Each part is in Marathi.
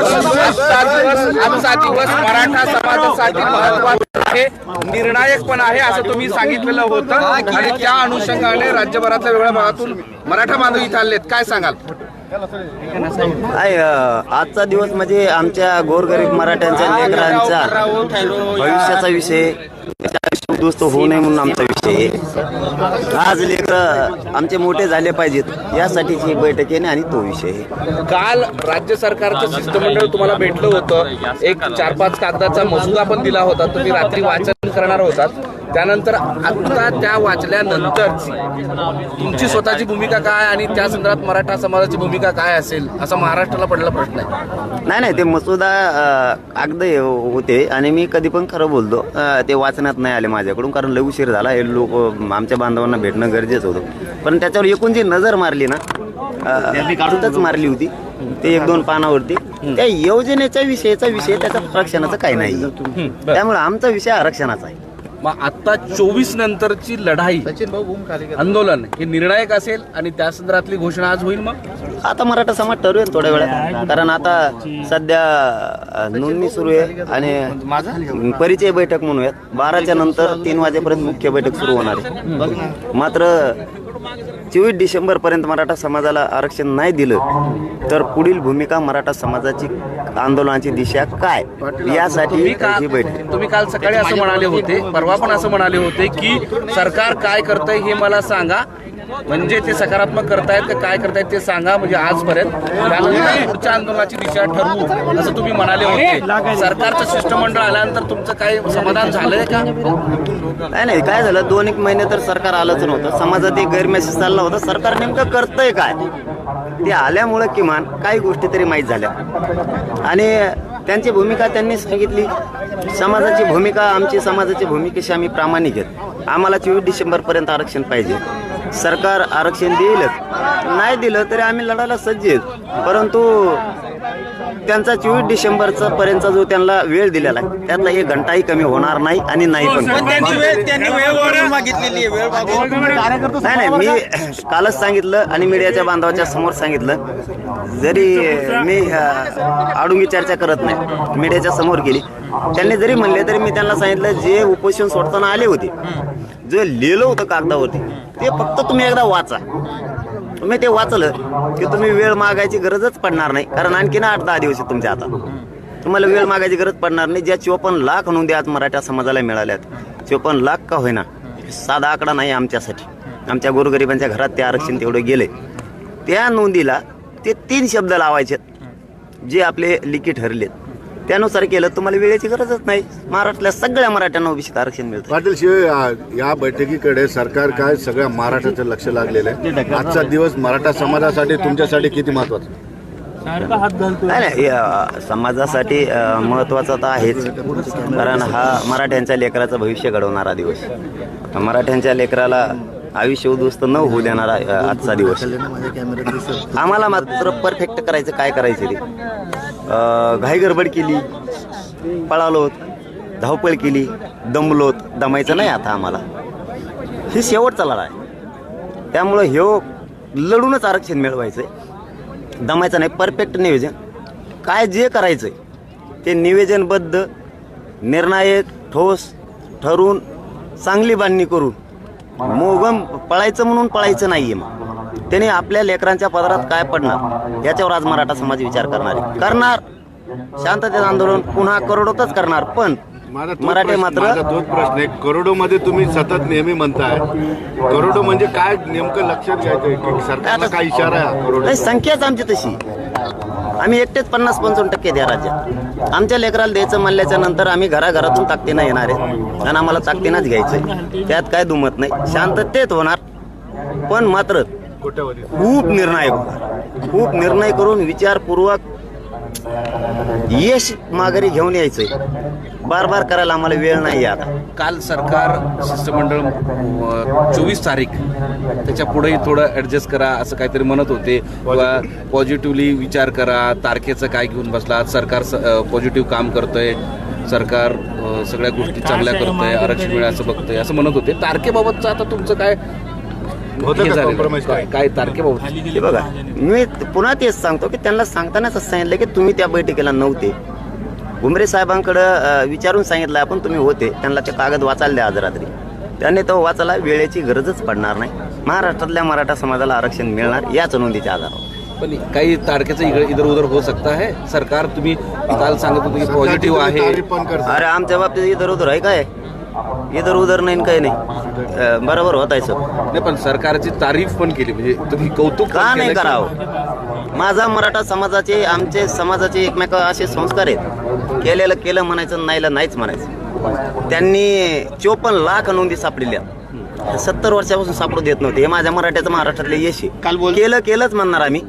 आजचा दिवस आजचा दिवस मराठा समाजासाठी महत्त्वाचा आहे निर्णायक पण आहे असं तुम्ही सांगितलेलं होतं. आणि त्या अनुषंगाने राज्यभरातल्या वेगळ्या भागातून मराठा बांधव इथं आलेत. काय सांगाल? आजचा दिवस म्हणजे आमच्या गोरगरीब मराठ्यांच्या लेकरांचा भविष्याचा विषय. उद्ध्वस्त होऊ नये म्हणून आमचा विषय आहे. आज लेकर आमचे मोठे झाले पाहिजेत. यासाठीची ही बैठक आहे आणि तो विषय आहे. काल राज्य सरकारचं शिष्टमंडळ तुम्हाला भेटलं होतं. एक चार पाच कागदाचा मसुदा पण दिला होता. तुम्ही रात्री वाचन करणार होतात. त्यानंतर आता त्या वाचल्यानंतरची तुमची स्वतःची भूमिका काय आणि त्या संदर्भात मराठा समाजाची भूमिका काय असेल असा महाराष्ट्राला पडला प्रश्न आहे. नाही नाही ते मसुदा अ, कागद हे होते आणि मी कधी पण खरं बोलतो ते वाचण्यात नाही आले माझ्याकडून कारण लय उशीर झाला. हे लोक आमच्या बांधवांना भेटणं गरजेचं होतं. पण त्याच्यावर एकूण जी नजर मारली ना काढूनच मारली होती. ते एक दोन पानावरती. त्या योजनेच्या विषयीचा विषय त्याचा आरक्षणाचा काही नाही. त्यामुळे आमचा विषय आरक्षणाचा आहे. मग आता चोवीस नंतरची लढाई आंदोलन हे निर्णायक असेल आणि त्या संदर्भातली घोषणा आज होईल मग? आता मराठा समाज ठरवेल थोड्या वेळात. कारण आता सध्या नोंदणी सुरू आहे आणि परिचय बैठक म्हणूयात. बाराच्या नंतर तीन वाजेपर्यंत मुख्य बैठक सुरू होणार आहे. मात्र चोवीस डिसेंबर पर्यंत मराठा समाजाला आरक्षण नाही दिलं तर पुढील भूमिका मराठा समाजाची आंदोलनाची दिशा काय? यासाठी तुम्ही ही बैठक. तुम्ही काल सकाळी असं म्हणाले होते परवा पण असं म्हणाले होते की सरकार काय करतंय हे मला सांगा. म्हणजे ते सकारात्मक करतायत का काय करतायत ते सांगा म्हणजे आजपर्यंत. त्यानंतर पुढच्या आंदोलनाची दिशा ठरवू असं तुम्ही म्हणाले होते. सरकारचं शिष्टमंडळ आल्यानंतर तुमचं काही समाधान झालंय का? नाही नाही काय झालं? दोन एक महिने तर सरकार आलंच नव्हतं. समाजात एक गैरमेसेज चालला होता. सरकार नेमकं करतंय काय? ते आल्यामुळं किमान काही गोष्टी तरी माहीत झाल्या. आणि त्यांची भूमिका त्यांनी सांगितली. समाजाची भूमिका आमची समाजाची भूमिकेशी आम्ही प्रामाणिक आहेत. आम्हाला चोवीस डिसेंबरपर्यंत आरक्षण पाहिजे. सरकार आरक्षण देईलच नाही दिलं तरी आम्ही लढायला सज्ज आहेत. परंतु त्यांचा चोवीस डिसेंबरचा पर्यंतचा जो त्यांना वेळ दिलेला आहे त्यातला एक घंटाही कमी होणार नाही आणि नाही पण. नाही नाही मी कालच सांगितलं आणि मीडियाच्या बांधवाच्या समोर सांगितलं. जरी मी आडुंगी चर्चा करत नाही मीडियाच्या समोर गेली. त्यांनी जरी म्हणले तरी मी त्यांना सांगितलं जे उपोषण सोडताना आले होते जे लिहिलं होतं कागदावरती ते फक्त तुम्ही एकदा वाचा. तुम्ही ते वाचलं की तुम्ही वेळ मागायची गरजच पडणार नाही. कारण आणखीन आठ दहा दिवस आहेत तुमच्या हातात तुम्हाला वेळ मागायची गरज पडणार नाही. ज्या चोपन्न लाख नोंदी आज मराठा समाजाला मिळाल्यात चोपन्न लाख का होईना? साधा आकडा नाही आमच्यासाठी. आमच्या गोरगरिबांच्या घरात ते आरक्षण तेवढं गेले. त्या नोंदीला ते तीन शब्द लावायचे जे आपले लिखी ठरलेत. त्यानुसार केलं तुम्हाला वेळेची गरजच नाही. महाराष्ट्रातल्या सगळ्या मराठ्यांना ओबीसीत आरक्षण मिळतं पाटील शिवाय आ- या बैठकीकडे सरकार काय सगळ्या महाराष्ट्राचं लक्ष लागलेलं आहे? आजचा दिवस मराठा समाजासाठी तुमच्यासाठी किती महत्त्वाचा? नाही नाही अ, समाजासाठी अ, महत्त्वाचा तर आहेच. कारण हा मराठ्यांच्या लेकराचं भविष्य घडवणारा दिवस. मराठ्यांच्या लेकराला आयुष्य उद्ध्वस्त न होऊ देणारा अ, आजचा दिवस. आम्हाला मात्र परफेक्ट करायचं काय करायचं ते? घाई गडबड केली पळालोत धावपळ केली दमलोत दमायचं नाही आता आम्हाला. ही शेवटचा लढा आहे. त्यामुळं ह्यो लढूनच आरक्षण मिळवायचं आहे दमायचं नाही परफेक्ट नियोजन. काय जे करायचं आहे ते नियोजनबद्ध निर्णायक ठोस ठरून चांगली बांधणी करून मोगम पळायचं म्हणून पळायचं नाही आहे मग. त्याने आपल्या लेकरांच्या पदरात काय पडणार? याच्यावर आज मराठा समाज विचार करणार आहे. करणार. शांततेचं आंदोलन पुन्हा करोडोतच करणार पण मराठे मात्र तोच प्रश्न आहे करोडो मध्ये तुम्ही सतत नेहमी म्हणताय. करोडो म्हणजे काय नेमकं लक्षात घ्यायचं सरकारला काय इशारा आहे संख्याच आमची तशी. आम्ही एकटेच पन्नास पंचावन्न टक्के द्या राज्यात. आमच्या लेकराला द्यायचं म्हणल्याच्या नंतर आम्ही घराघरातून ताकदीनं येणार आहे. आणि आम्हाला ताकदीनंच घ्यायचंय. त्यात काय दुमत नाही. शांततेत होणार. पण मात्र खूप निर्णायक होणार खूप निर्णय करून विचारपूर्वक यश माघारी घेऊन यायचंय. बार बार करायला आम्हाला वेळ नाही आता. काल सरकार शिष्टमंडळ चोवीस तारीख त्याच्या पुढेही थोडं ऍडजस्ट करा असं काहीतरी म्हणत होते. किंवा पॉझिटिव्हली विचार करा तारखेचं काय घेऊन बसला सरकार पॉझिटिव्ह काम करतंय सरकार सगळ्या गोष्टी चांगल्या करतंय आरक्षण असं बघतंय असं म्हणत होते. तारखेबाबतचं आता तुमचं काय हे का झालेलं compromise काय? तारखेबाबत हे बघा मी पुन्हा तेच सांगतो की त्यांना सांगतानाच असं सांगितलं की तुम्ही त्या बैठकीला नव्हते. घुमरे साहेबांकडं विचारून सांगितलं आपण तुम्ही होते. त्यांना ते कागद वाचायला द्या आज रात्री. त्यांनी तो वाचायला वेळेची गरजच पडणार नाही. महाराष्ट्रातल्या मराठा समाजाला आरक्षण मिळणार याच नोंदीच्या आधारावर. पण काही तारखेचं इकडे इधर उधर हो सकता है सरकार तुम्ही काल सांगत होते की पॉझिटिव्ह आहे. तारीख. अरे आमच्या बाबतीत इधर उधर आहे काय? इधर उधर नाही काही नाही। बरोबर होत आहे सब। नाही पण सरकारची तारीफ पण केली म्हणजे तुम्ही कौतुक का केलं नाही करावं माझा मराठा समाजाचे आमचे समाजाचे एकमेक असे संस्कार आहेत. केलेलं केलं म्हणायचं नाहीलं नाहीच म्हणायचं. त्यांनी चोपन्न लाख नोंदी सापडलेल्या सत्तर वर्षापासून सापडू देत नव्हते. हे माझ्या मराठ्याचं महाराष्ट्रातले यश आहे. केलं केलंच म्हणणार आम्ही.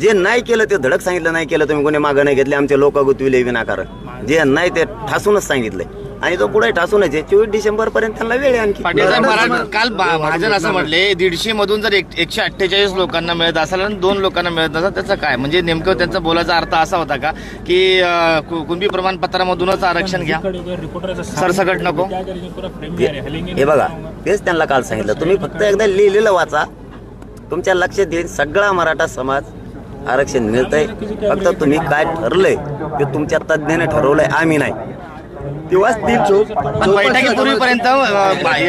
जे नाही केलं ते धडक सांगितलं नाही केलं तुम्ही कोणी मागं नाही घेतले. आमचे लोक गुतविले विनाकारण. जे नाही ते ठासूनच सांगितलंय आणि तो पुढे ठासूनच आहे चोवीस डिसेंबर पर्यंत त्यांना वेळ आहे आणखी. पाटील साहेब मराठा काल महाजन असं म्हटले दीडशे मधून जर एक- एकशे अठ्ठेचाळीस लोकांना मिळत असेल आणि दोन लोकांना मिळत नसेल त्याचं काय? म्हणजे नेमकं त्यांचा बोलायचा अर्थ असा होता का की अं, कु- कुणबी प्रमाणपत्रामधूनच आरक्षण घ्या. सरसकट नको. हे बघा तेच त्यांना काल सांगितलं. तुम्ही फक्त एकदा लिहिलेलं वाचा. तुमच्या लक्षात येईल सगळा मराठा समाज आरक्षण मिळतंय. फक्त तुम्ही काय ठरलंय ते तुमच्या तज्ज्ञाने ठरवलंय आम्ही नाही. तेव्हा ती चोप पण बैठकीपूर्वीपर्यंत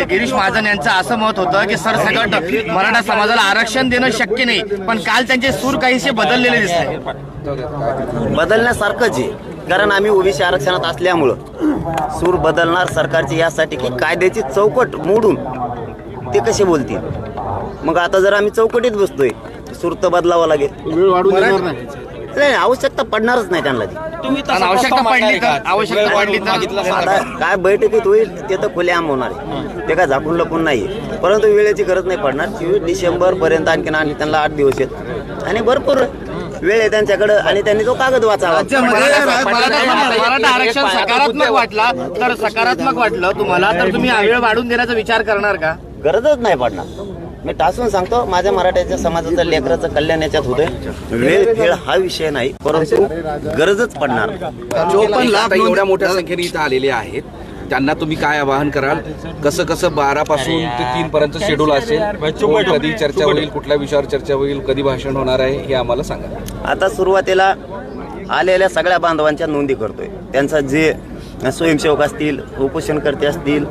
गिरीश महाजन यांचं असं मत होतं की सरसकट मराठा समाजाला आरक्षण देणं शक्य नाही पण काल त्यांचे सूर काहीसे बदललेले दिसले. बदलण्यासारखंच आहे. कारण आम्ही ओबीसी आरक्षणात असल्यामुळं सूर बदलणार सरकारची यासाठी की कायद्याची चौकट मोडून ते कसे बोलतील? मग आता जर आम्ही चौकटीत बसतोय सूर तर बदलावं लागेल. वेळ वाढून देणार नाही नाही आवश्यकता पडणारच नाही त्यांना ती. आणि आवश्यकता पडली तर आवश्यकता पडली तर आता काय बैठकीत होईल ते तर खुलेआम होणार आहे. ते काय झाकून लपून नाही परंतु वेळेची गरज नाही पडणार. चोवीस डिसेंबर पर्यंत आणखीन आणखी त्यांना आठ दिवस आहेत. आणि भरपूर वेळ आहे त्यांच्याकडे आणि त्यांनी तो कागद वाचावा. मराठा मराठा आरक्षण सकारात्मक वाटला तर सकारात्मक वाटलं तुम्हाला तर तुम्ही वेळ वाढून देण्याचा विचार करणार का? गरजच नाही पडणार. मी टासून सांगतो माझ्या मराठ्याच्या समाजाचं लेकराचं कल्याण याच्यात होतंय. वेळ खेळ हा विषय नाही परंतु गरजच पडणार. चोपन्न लाख एवढ्या मोठ्या संख्येने इथं आलेले आहेत. त्यांना तुम्ही काय आवाहन कराल? कसं कसं बारा पासून ते तीन पर्यंत शेड्यूल असेल कधी चर्चा होईल कुठल्या विषयावर चर्चा होईल कधी भाषण होणार आहे हे आम्हाला सांगा. आता सुरुवातीला आलेल्या सगळ्या बांधवांच्या नोंदी करतोय. त्यांचा जे स्वयंसेवक असतील उपोषणकर्ते असतील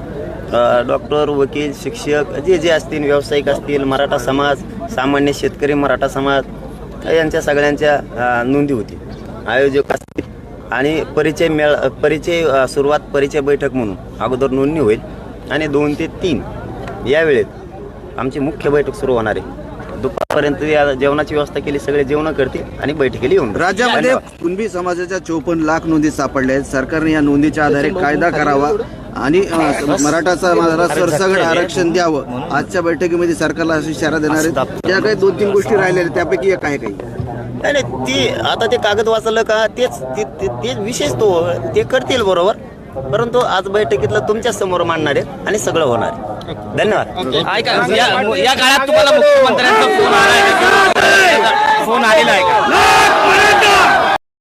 डॉक्टर वकील शिक्षक जे जे असतील व्यावसायिक असतील मराठा समाज सामान्य शेतकरी मराठा समाज यांच्या सगळ्यांच्या नोंदी होतील आयोजक असतील. आणि परिचय मेळ परिचय सुरुवात परिचय बैठक म्हणून अगोदर नोंदणी होईल. आणि दोन ते तीन या वेळेत आमची मुख्य बैठक सुरू होणार आहे. दुपारपर्यंत या जेवणाची व्यवस्था केली सगळे जेवण करतील आणि बैठकीला येऊन राज्यामध्ये. कुणबी समाजाच्या चोपन्न लाख नोंदी सापडल्या आहेत. सरकारने या नोंदीच्या आधारे कायदा करावा. आणि अ, मराठा समाजाला सरसकट आरक्षण द्यावं. आजच्या बैठकीमध्ये सरकारला अशी इशारा देणार. आहेत त्या काही दोन तीन गोष्टी राहिल्या आहेत, त्यापैकी एक आहे काही. नाही नाही, ती आता ते कागद वाचलं का तेच ते- विशेष तो ते करतील बरोबर. परंतु आज बैठकीतलं तुमच्यासमोर मांडणार आहे आणि सगळं होणार आहे. धन्यवाद. ऐका या या काळात तुम्हाला मुख्यमंत्र्यांचा फोन आला आहे. का? फोन आलेला आहे का?